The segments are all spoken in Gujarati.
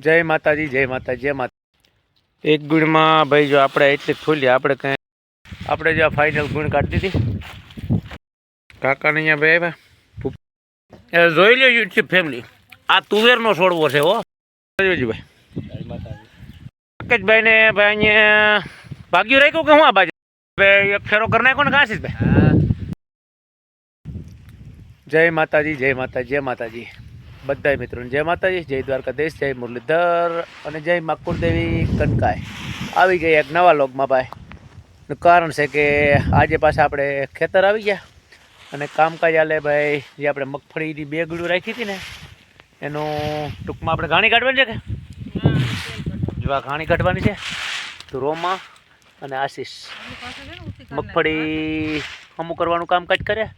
જય માતાજી જય માતાજી જય માતા એક ગુણમાં ભાઈ જો આપણે એટલી ફૂલી આપણે કઈ આપણે જો ફાઇનલ ગુણ કાઢી દીધી. કાકાને અહીંયા ભાઈ આવ્યા. એ જોઈ લો યુટ્યુબ ફેમિલી આ તુવેરનો છોડવો છે હો. જોજો ભાઈ પંકજભાઈ ને ભાઈ અહીંયા ભાગ્યું રાખ્યું કે હું આ બાજુ? ભાઈ એક ફેરો કરી નાખ્યો ને કાશી ભાઈ જય માતાજી જય માતાજી જય માતાજી. બધા મિત્રોને જય માતાજી, જય દ્વારકાધીશ, જય મુરલીધર અને જય માકુરદેવી કનકાય આવી ગઈ એક નવા લોગમાં ભાઈ. કારણ છે કે આજે પાછા આપણે ખેતર આવી ગયા અને કામકાજ આલે ભાઈ, જે આપણે મગફળીની બે ગળું રાખી હતી ને, એનું ટૂંકમાં આપણે ઘાણી કાઢવાની છે કે? જો ઘાણી કાઢવાની છે, તો રોમા અને આશીષ મગફળી અમુક કરવાનું કામકાજ કરે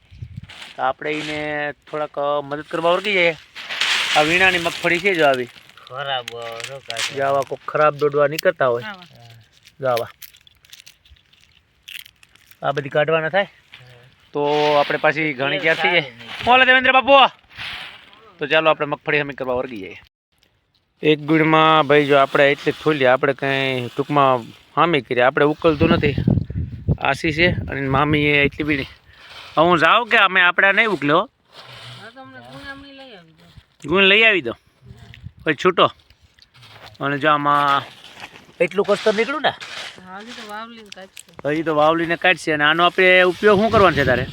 તો આપણે એને થોડાક મદદ કરવા વર્ગી જઈએ. આ વીણાની મગફળી છે જો આવી. ખરાબ જાવા કોઈ ખરાબ દોડવા નીકળતા હોય. જાવા આ બધી કાઢવાના થાય? તો આપણે પાછી ઘણી ક્યાં થઈ જાય બોલે દેવેન્દ્ર બાપુ તો ચાલો આપણે મગફળી સમી કરવા વર્ગી જઈએ. એક ગુણમાં ભાઈ જો આપણે એટલે જ ખોલીએ આપણે કંઈ ટૂંકમાં હામી કરી. આપણે ઉકલતું નથી. આશી છે અને મામી એ એટલી બીડી હું જાઉં કે અમે આપણે નહીં ઉકલ્યો ગુણ લઈ આવી દો. પછી છૂટો. અને જો આમાં એટલું કસ્તર નીકળ્યું ને? હજી તો વાવલીને કાઢશે. અને આનો આપણે ઉપયોગ શું કરવાનો છે તારે?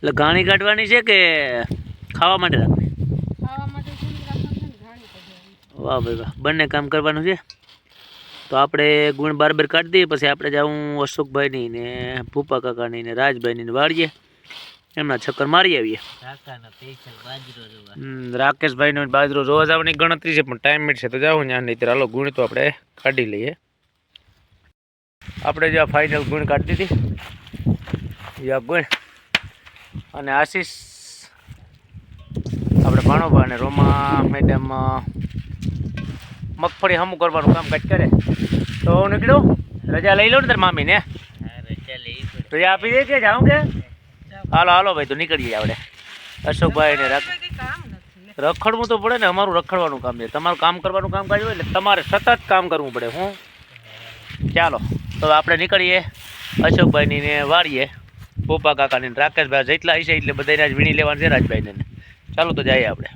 એટલે ઘાણી કાઢવાની છે કે ખાવા માટે રાખવી? વાહ ભાઈ વાહ. બંને કામ કરવાનું છે? તો આપણે ગુણ બારબર કાઢી દઈએ પછી આપણે જાઉં અશોકભાઈની ને ભૂપા કાકાની ને રાજભાઈની ને વાળીએ. એમના છક્કર મારી આવીએ. રાકેશભાઈ રાકેશભાઈનો બાજરો જોવા જવાની ગણતરી છે પણ ટાઈમ મળશે છે તો જાઉં ત્યાં નહીં હાલો ગુણ તો આપણે કાઢી લઈએ. આપણે જે ફાઇનલ ગુણ કાઢી દીધી. યા ગુણ. અને આશીષ. આપણે ભાણોભા અને રોમા મેડમ મગફળી હમું કરવાનું કામકાજ કરે. તો હું નીકળ્યું રજા લઈ લો ને તાર મામીને. રજા આપી દે કે જાઉં કે? હાલો હાલો ભાઈ તો નીકળીએ આપણે. અશોકભાઈ ને રાખ રખડવું તો પડે ને અમારું રખડવાનું કામ છે. તમારું કામ કરવાનું કામ કાજ હોય એટલે તમારે સતત કામ કરવું પડે હું? ચાલો તો આપણે નીકળીએ. અશોકભાઈની ને વાળીએ. પોપા કાકાની રાકેશભાઈ જેટલા હશે એટલે બધાને જ વીણી લેવાનું છે રાજભાઈને ને. ચાલો તો જઈએ આપણે.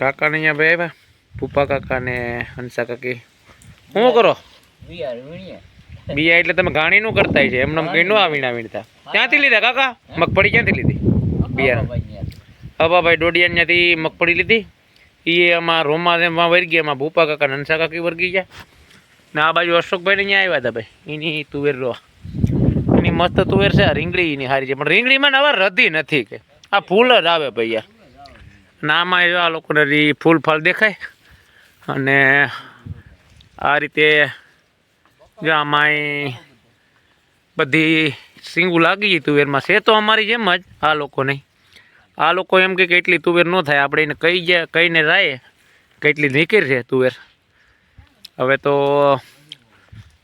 કાકાને અહીંયા ભાઈ આવ્યા. પૂપા કાકા ને હંસા કાકી. શું કરો? બીજા એટલે તમે ઘાણી નું કરતા છે. એમને કઈ નો આ વીણા વીણતા. ક્યાંથી લીધા કાકા? મગફળી ક્યાંથી લીધી? બિયારણ હવાભાઈ ડોડિયા ત્યાંથી મગફળી લીધી. એ આમાં રોમા એમાં વર્ગી એમાં ભૂપા કાકા નંસા કાકી વર્ગી ગયા. ને આ બાજુ અશોકભાઈ ને અહીંયા આવ્યા હતા ભાઈ. એની તુવેર રો એની મસ્ત તુવેર છે આ રીંગણી એની સારી છે. પણ રીંગળીમાં ને હવે રધી નથી કે. આ ફૂલ જ આવે ભાઈ યાર ને આમાં એવા લોકોને રી ફૂલ ફળ દેખાય. અને આ રીતે જો આમાં બધી સિંગું લાગી તુવેરમાં. છે તો અમારી જેમ જ આ લોકો નહીં. આ લોકો એમ કે એટલી તુવેર ન થાય. આપણે એને કહી જાય કહીને જાય કેટલી નીકળી છે તુવેર. હવે તો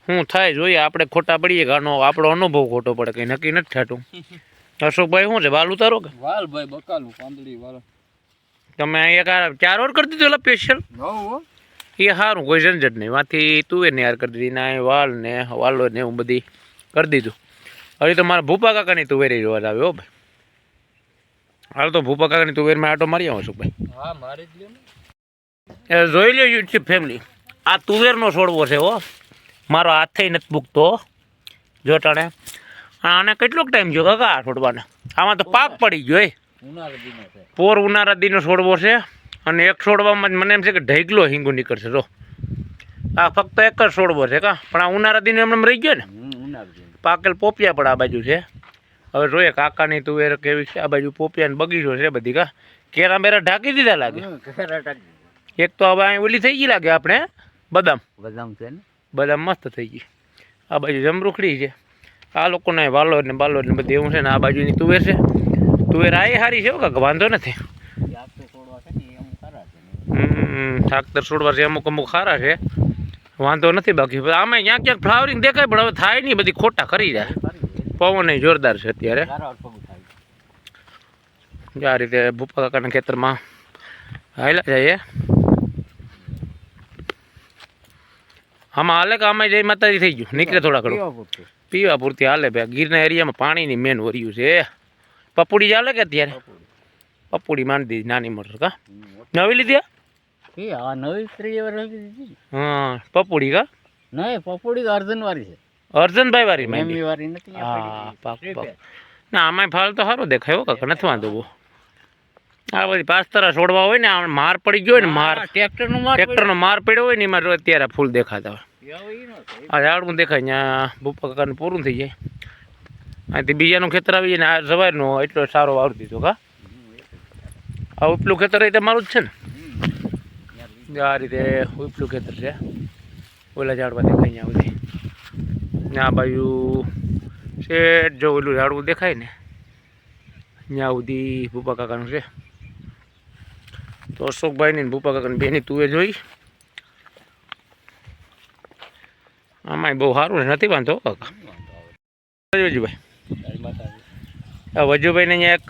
શું થાય જોઈએ? આપણે ખોટા પડીએ આનો આપણો અનુભવ ખોટો પડે. કંઈ નક્કી નથી થતું. અશોકભાઈ શું છે? વાલ ઉતારો કે? વાલ ભાઈ બકાલું પાંદડી વાલ તમે અહીંયા ચાર ઓર કરી દીધું એટલે સ્પેશિયલ એ સારું કોઈ ઝંઝટ નહીં. વાંથી તુવેર ને યાર કરી દીધી ના વાલ ને વાલો ને એવું બધી કરી દીધું. હવે તો મારા ભૂપા કાકાની તુવેરી જોવા જ આવે હો ભાઈ. હાલ તો ભૂપા કાકાની તુવેરમાં આટો મારી આવું છું ભાઈ. હા મારી જ લ્યો ને. એ જોઈ લો યુટ્યુબ ફેમિલી આ તુવેરનો છોડવો છે હો. મારો હાથે નથી મૂકતો જો ટાણે આને કેટલોક ટાઈમ જો કાકા છોડવાને? આમાં તો પાક પડી ગયો પોર ઉનાળા દીનો છોડવો છે. અને એક છોડવામાં જ મને એમ છે કે ઢેગલો હિંગુ નીકળશે. જો આ ફક્ત એક જ છોડવો છે કા? પણ આ ઉનાળા દિન એમને રહી ગયો ને? પાકેલ પોપિયા પણ આ બાજુ છે. હવે જોઈએ કાકાની તુવેર કેવી છે? આ બાજુ પોપિયા ને બગીચો છે બધી કા? કેરા બેરા ઢાંકી દીધા લાગે. એક તો હવે અહીં ઓલી થઈ ગઈ લાગે આપણે બદામ. બદામ છે ને? બદામ મસ્ત થઈ ગઈ. આ બાજુ જમરૂખડી છે. આ લોકોને વાલોર ને બાલોર ને બધી એવું છે ને આ બાજુની તુવેર છે. તુવેર આ સારી છે કાકા વાંધો નથી જાગતો છોડવા છે ને એમ ખરા છે ને હમ ઠાકર છોડવા છે અમુક અમુક સારા છે. વાંધો નથી બાકી. આમાં ક્યાંક ક્યાંક ફ્લાવરિંગ દેખાય પણ હવે થાય નહીં બધી ખોટા કરી જાય પવન જોરદાર છે અત્યારે. સારા અટપગું થાય જો આ રીતે ભૂપા કાકાના ખેતરમાં હાલ્યા જઈએ આમાં હાલે કે આમાં જય માતાજી થઈ ગયું? નીકળે થોડા ઘણું. પીવા પૂરતું. પીવા પૂરતી હાલે ભાઈ. ગીરના એરિયામાં પાણીની મેન વર્યું છે. પપુડી ચાલે કે અત્યારે? પપુડી. માંડી દીધી નાની મોટર કા? હમ. નવી લીધી આ? એ આ નવી સ્ત્રી હા પપુડી કા? નહીં પપોડી અર્જન વાળી છે. અર્જનભાઈ વાળી માંડી. એમની વાળી નથી હા. પાક પાક ના આમાં ફાલ તો સારો દેખાય હો કાકા નથી વાંધો બહુ. આ બધી પાસ્તરા છોડવા હોય ને આમ માર પડી ગયો હોય ને માર. ટ્રેક્ટરનું માર ટ્રેક્ટરનો માર પડ્યો હોય ને એમાં અત્યારે ફૂલ દેખાતા હોય. આ ઝાડવું દેખાય ત્યાં ભૂપા કાકાને પૂરું થઈ જાય. અહીંથી બીજાનું ખેતર આવી જાય ને આ સવારનો એટલો સારો વાવડી દીધો કા? આ ઉપલું ખેતર એ તમારું જ છે ને. આ રીતે ઉપલું ખેતર છે. ઓલા ઝાડવા દેખાય અહીંયા સુધી ને આ બાજુ શેઠ જો ઓલું ઝાડવું દેખાય ને ત્યાં સુધી ભૂપા કાકાનું છે. તો અશોકભાઈની ને ભૂપા કાકાની બેની તુએ જોઈ. આમાં બહુ સારું નથી વાંધો કાકા. વજુભાઈ. વજુભાઈને અહીંયા એક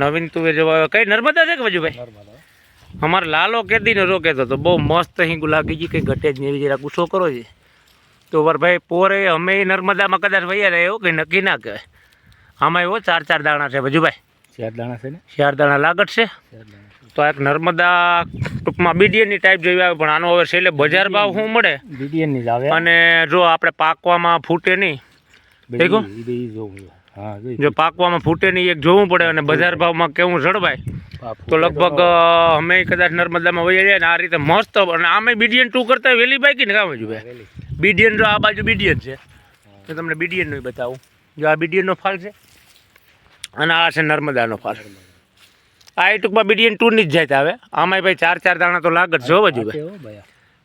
નવીન તુવે જોવા કઈ નર્મદા છે કે વજુભાઈ? નર્મદા. અમારે લાલો કેદીને રોકેતો તો બહુ મસ્ત લાગી ગઈ કંઈ ઘટે જ નહીં એવી જરા ગુસ્સો કરો છે. તો વરભાઈ પોરે અમે નર્મદામાં કદાચ વૈયા રહ્યા એવું કંઈ નક્કી ના કહેવાય. આમાં એવો ચાર ચાર દાણા છે બજુભાઈ ચાર દાણા છે ને? ચાર દાણા લાગત છે. તો આ એક નર્મદા ટૂંકમાં બીડીએનની ટાઈપ જેવી આવે પણ આનો હવે છેલ્લે બજાર ભાવ શું મળે? બીડીએનની જ આવે. અને જો આપણે પાકવામાં ફૂટે નહીં. છે. જો પાકવામાં ફૂટે નહીં એક જોવું પડે અને બજાર ભાવમાં કેવું જળવાય. તો લગભગ અમે કદાચ નર્મદામાં વહી જાય ને આ રીતે મસ્ત અને આમે બીડીએન ટુ કરતા વેલી બાઈકી ને કામ જ બીડીએન જો આ બાજુ બીડીએન છે. તો તમને બીડીએનનું બતાવું. જો આ બીડીએનનો ફાલ છે અને આ છે નર્મદાનો ફાલ. આ એ ટૂંકમાં બીડીએન ટુની જ જાય આવે. આમાંય ભાઈ ચાર ચાર દાણા તો લાગત જો બાજુ ભાઈ.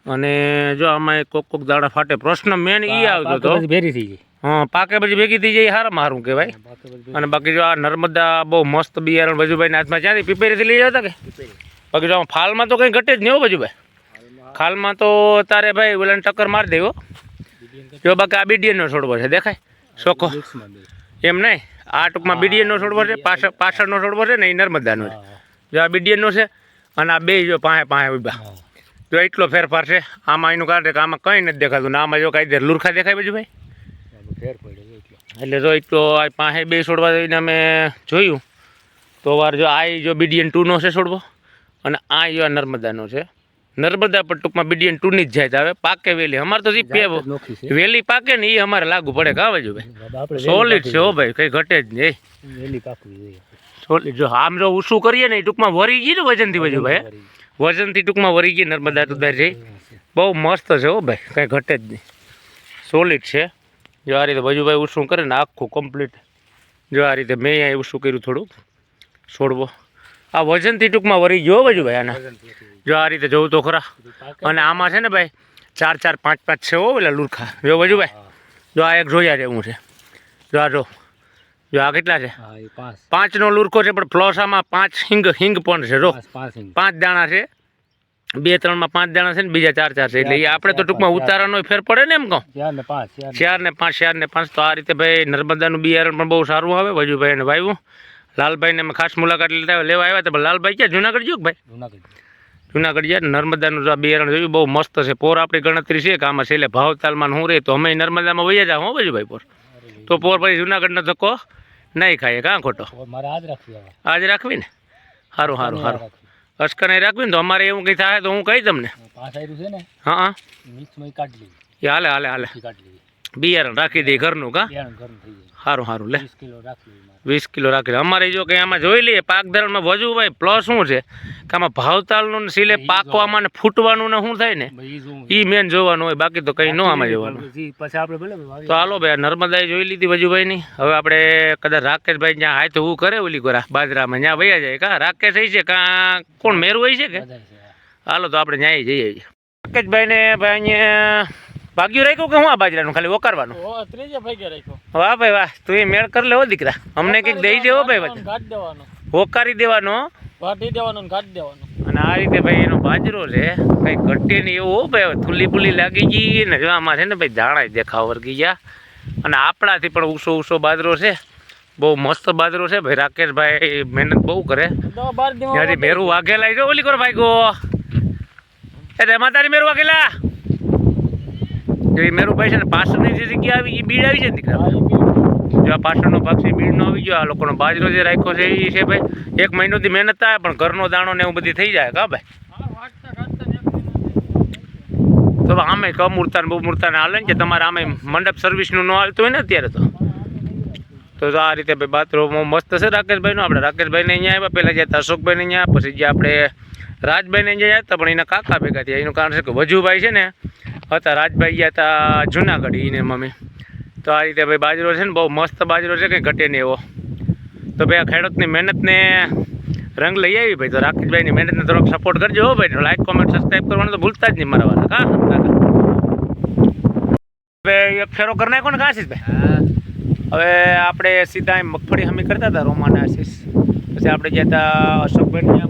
અને જો આમાં કોક કોક દાણા ફાટે. પ્રશ્ન મેન એ આવતો હતો. ભેરી થઈ ગઈ. હા પાકે પછી ભેગી થઈ જાય હારા મારું કહેવાય. અને બાકી જો આ નર્મદા બહુ મસ્ત બિયારણ વજુભાઈના હાથમાં ક્યાંથી પીપેરીથી લઈ જતા કે? બાકી જો ફાલમાં તો કંઈ ઘટે જ નહીં હો વજુભાઈ. ખાલમાં તો તારે ભાઈ ઓલાને ટક્કર મારી દેવો જો બાકી આ બીડીએનનો છોડવો છે દેખાય? શોખો. એમ નહીં? આ ટૂંકમાં બીડીએનનો છોડવો છે પાછળ પાછળનો છોડવો છે ને એ નર્મદાનો છે. જો આ બીડીએનનો છે અને આ બે જો પાંહે પાંહે ઊભા. જો એટલો ફેરફાર છે આમાં એનું કારણ કે આમાં કંઈ નથી દેખાતું ને આમાં જો કાંઈ લુરખા દેખાય બધું ભાઈ ફેર પડ્યો એટલો. એટલે જો એટલો આ પાસે બે છોડવા જઈને અમે જોયું. તો વાર જો આ જો બીડીએન ટુનો છે છોડવો અને આ જો આ નર્મદાનો છે. નર્મદા પર ટૂંકમાં બીડીએન ટુની જ જાય આવે પાકે વેલી. અમારે તો જી છે. વેલી પાકે ને એ અમારે લાગુ પડે કે આવે જો ભાઈ સોલિડ છે હો ભાઈ કંઈ ઘટે જ નહીં. વેલી પાકવી જોઈએ. સોલિડ જો આમ જો ઊંચું કરીએ ને એ ટૂંકમાં વરી ગઈ ને વજનથી બાજુ ભાઈ વજનથી ટૂંકમાં વરી ગઈ નર્મદા તો જઈ બહુ મસ્ત છે હો ભાઈ કંઈ ઘટે જ નહીં. સોલિડ છે. જો આ રીતે ભજુભાઈ ઊંચું કરે ને આખું કમ્પ્લીટ જો આ રીતે મેં અહીંયા ઊંચું કર્યું થોડુંક. છોડવો. આ વજનથી ટૂંકમાં વરી ગયો ભજુભાઈ આના. જો આ રીતે જોવું તો ખરા. અને આમાં છે ને ભાઈ ચાર ચાર પાંચ પાંચ છે હો પેલા લુરખા. જો ભજુભાઈ જો આ એક જોયા જેવું છે. જો આ જો. જો આ કેટલા છે? પાંચ. પાંચનો લુરખો છે પણ ફ્લોસામાં પાંચ હિંગ હિંગ પણ છે જો. પાંચ દાણા છે. બે ત્રણમાં પાંચ દાણા છે ને બીજા ચાર ચાર છે. એટલે એ આપણે તો ટૂંકમાં ઉતારાનો ફેર પડે ને એમ કહો? ચાર ને પાંચ ચાર ને- પાંચ ને તો આ રીતે ભાઈ નર્મદાનું બિયારણ પણ બહુ સારું આવે વજુભાઈ અને વાવ્યું લાલભાઈને અમે ખાસ મુલાકાત લેતા લેવા આવ્યા હતા લાલભાઈ ક્યાં? જુનાગઢ ગયો ભાઈ? જુનાગઢ. જુનાગઢ ગયા નર્મદાનું જો આ બિયારણ જોયું બહુ મસ્ત છે. પોર આપણી ગણતરી છે કે આમાં છેલ્લે ભાવતાલમાં ને હું રહે તો અમે નર્મદામાં વૈયા જાવ હો વજુભાઈ પોર. તો પોર પછી જુનાગઢનો ધક્કો નહીં ખાઈએ કાં ખોટો? મારે આજ. રાખવી ને? સારું સારું સારું અસ્કર રાખવી ને તો અમારે એવું કંઈ થાય તો હું કહી તમને. છે ને હા હા. મિક્સમાં કાઢી લેવી હાલે હાલે હાલે. કાઢી લેવી બિયારણ રાખી દઈએ ઘરનું કા? બિયારણ ઘરનું થઈ જાય. સારું સારું લે. વીસ કિલો રાખી અમારે જો કે આમાં જોઈ લઈએ પાક ધરણમાં વજુ ભાઈ પ્લસ શું છે? કે આમાં ભાવતાલનું સિલે પાકવામાં ને ફૂટવાનું ને શું થાય ને? ઈ એ મેન જોવાનું હોય બાકી તો કંઈ ન આમાં જોવાનું. તો હાલો ભાઈ નર્મદાએ જોઈ લીધી વજુભાઈની. હવે આપણે કદાચ રાકેશભાઈ જ્યાં હાથ હું કરે ઓલી કોરા બાજરામાં ત્યાં વયા જાય. કા રાકેશ હોય છે? કાં કોણ મેરું હોય છે કે? હાલો તો આપણે ન્યાય જઈએ. રાકેશભાઈને ભાઈ અહીંયા ભાગ્યું રાખ્યું કે હું આ બાજરાનું ખાલી વકારવાનું? ઓ, ત્રીજે ભાગે રાખ્યો. વાહ ભાઈ વાહ તું એ મેળ કરી લેવો દીકરા. અમને કંઈક દઈ દેવો ભાઈ કાઢી દેવાનો. હોકારી દેવાનો. વાટી દેવાનો ને કાઢી દેવાનો. અને આ રીતે ભાઈ એનો બાજરો છે કંઈ ઘટે નહીં એવું ભાઈ થુલ્લી પુલ્લી લાગી ગઈ ને જો છે ને ભાઈ દાણા દેખાવ વર્ગી ગયા. અને આપણાથી પણ ઊંસો ઊંસો બાજરો છે. બહુ મસ્ત બાજરો છે ભાઈ રાકેશભાઈ મહેનત બહુ કરે. ત્યાંથી મેરું વાઘેલા જો ઓલી કરો ભાઈ ગો. એ તેમાં તારી મેરું વાઘેલા. જો એ છે ને પાછળની જે આવી, એ બીડ આવી છે ને દીકરા? પાછળનો ભાગ છે બીડનો આવી ગયો, આ લોકોનો બાજરો જે રાખ્યો છે, એ છે ભાઈ, એક મહિનોથી મહેનત થાય, પણ ઘરનો દાણો ને એવું બધી થઈ જાય, કા તો આમે કમૂરતા ને બમૂરતા ને હાલે ને તમારે આમે મંડપ સર્વિસનું ન હાલતું હોય ને અત્યારે તો. તો આ રીતે ભાઈ બાથરૂમ મસ્ત છે રાકેશભાઈનો. આપણે રાકેશભાઈને અહીંયા આવ્યા, પહેલાં હતા અશોકભાઈને અહીંયા પછી જે આપણે રાજભાઈને અહીંયા ગયા પણ એના કાકા ભેગા થયા. એનું કારણ છે કે વજુભાઈ છે ને હતા રાજભાઈ ગયા હતા જુનાગઢ એને મમ્મી. તો આ રીતે ભાઈ બાજરો છે ને, બહુ મસ્ત બાજરો છે, કંઈ ઘટે નહીં એવો. તો ભાઈ આ ખેડૂતની મહેનતને રંગ લઈ આવી ભાઈ. તો રાકેશભાઈની મહેનતને થોડોક સપોર્ટ કરજો હો ભાઈ. લાઈક કોમેન્ટ સબસ્ક્રાઈબ કરવાનું તો ભૂલતા જ નહીં મારા વાળા. કાકા હવે એક ફેરો કરી નાખો ને કાશીશભાઈ. હવે આપણે સીધા એમ મગફળી હમી કરતા હતા, રોમાના આશીષ. પછી આપણે ગયા હતા અશોકભાઈ ત્યાં,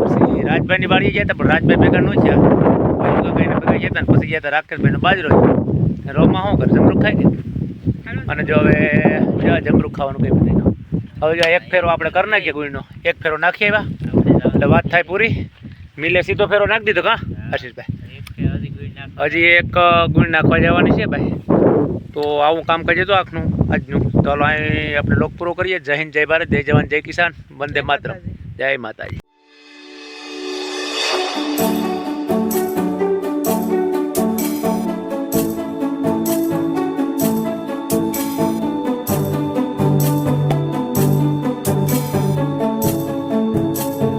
પછી રાજભાઈની વાડીએ ગયા હતા, પણ રાજભાઈ ભેગા ન થયા. ભાઈ ગયા હતા પછી ગયા હતા રાકેશભાઈનો બાજરો રોમાં શું કરે? જમરૂખ ખાઈ ગયા અને જો હવે જમરૂખ ખાવાનું કંઈ બધી હવે જો એક ફેરો આપણે કરી નાખીએ ગુઈનો એક ફેરો નાખીએ એવા એટલે વાત થાય પૂરી. મિલે સીધો ફેરો નાખી દીધો કા? આશીષભાઈ હજી એક ગુણ નાખવા જવાની છે ભાઈ. તો આવું કામ કરીએ તો આખનું, આજનું. તો અહીં આપણે લોક પૂરો કરીએ. જય હિન્દ, જય ભારત, જય જવાન, જય કિસાન. વંદે માત્ર જય માતાજી.